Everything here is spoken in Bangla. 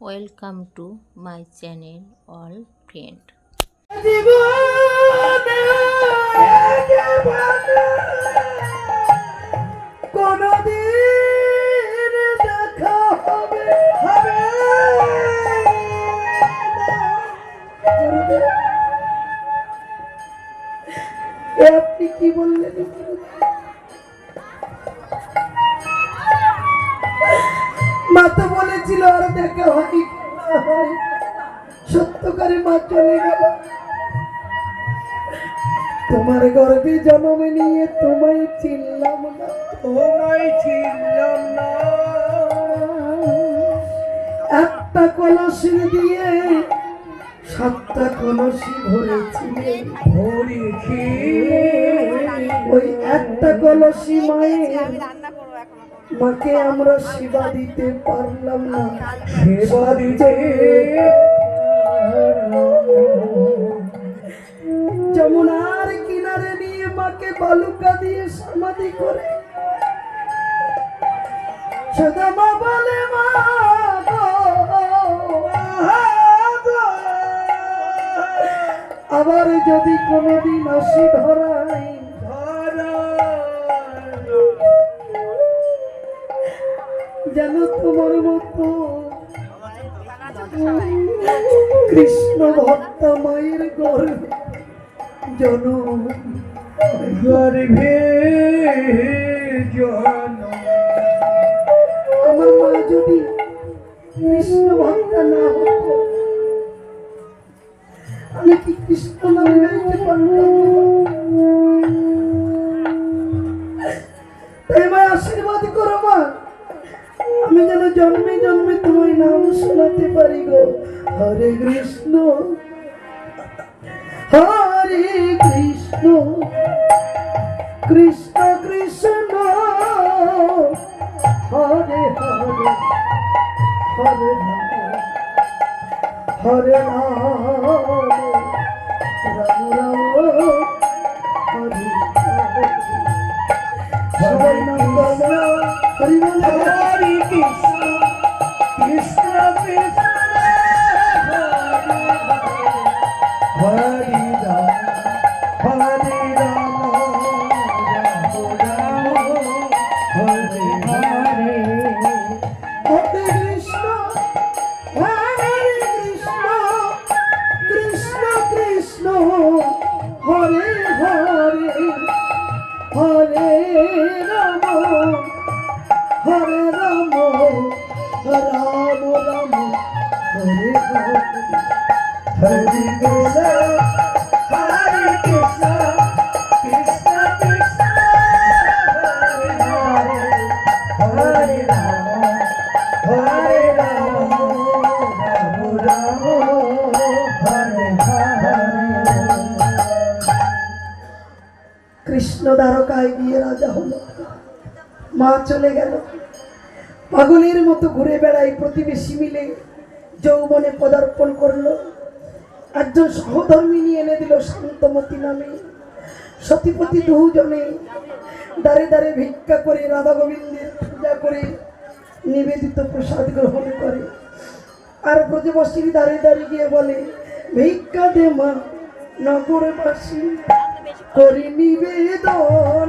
Welcome to my channel all friend কি বললেন? মা তো বলেছিল আর দেখা হয় সত্যকারে মা চলে গেল। তোমার গর্বে জন্ম নিয়ে তোমায় চিনলাম না। তোমায় চিনলাম না। একটা কলসি দিয়ে সাতটা কলসি ভরেছিলে। ভরেছি ওই একটা কলসি মায়ের মাকে আমরা সেবা দিতে পারলাম না। সেবা দিতে যমুনার কিনারে নিয়ে মাকে বালুকা দিয়ে সমাধি করে। বলে, মা আবার যদি কোনোদিন আসি ধরাই যেন তোমার মতো। কৃষ্ণ ভক্ত মায়ের গর্ভে জনম গর্ভে আমার মা যদি কৃষ্ণ ভক্ত না হতো, আমি কি কৃষ্ণ নাম পারতাম? তাই আশীর্বাদ করো মা। আমি যেন জন্মে জন্মে তোমার নাম শোনাতে পারি গো। হরে কৃষ্ণ। হরে কৃষ্ণ। কৃষ্ণ কৃষ্ণ। হরে হরে। হরে হরে রাম। রাম হরে হরে হরি হরে হরে রাম রাম রাম হরে হরে কৃষ্ণ হরে রাজা হলো। মা চলে গেল। পাগলের মতো ঘুরে বেড়াই প্রতিবেশী মিলে যৌবনে পদার্পণ করল। একজন সহধর্মিনী এনে দিল শান্তমতি নামে। সতীপতি দুজনে দাঁড়ে দাঁড়ে ভিক্ষা করে রাধা গোবিন্দের পূজা করে নিবেদিত প্রসাদ গ্রহণ করে। আর ব্রজবাসীর দাঁড়িয়ে দাঁড়িয়ে গিয়ে বলে, ভিক্ষা দে মা, নগরবাসী, করি নিবেদন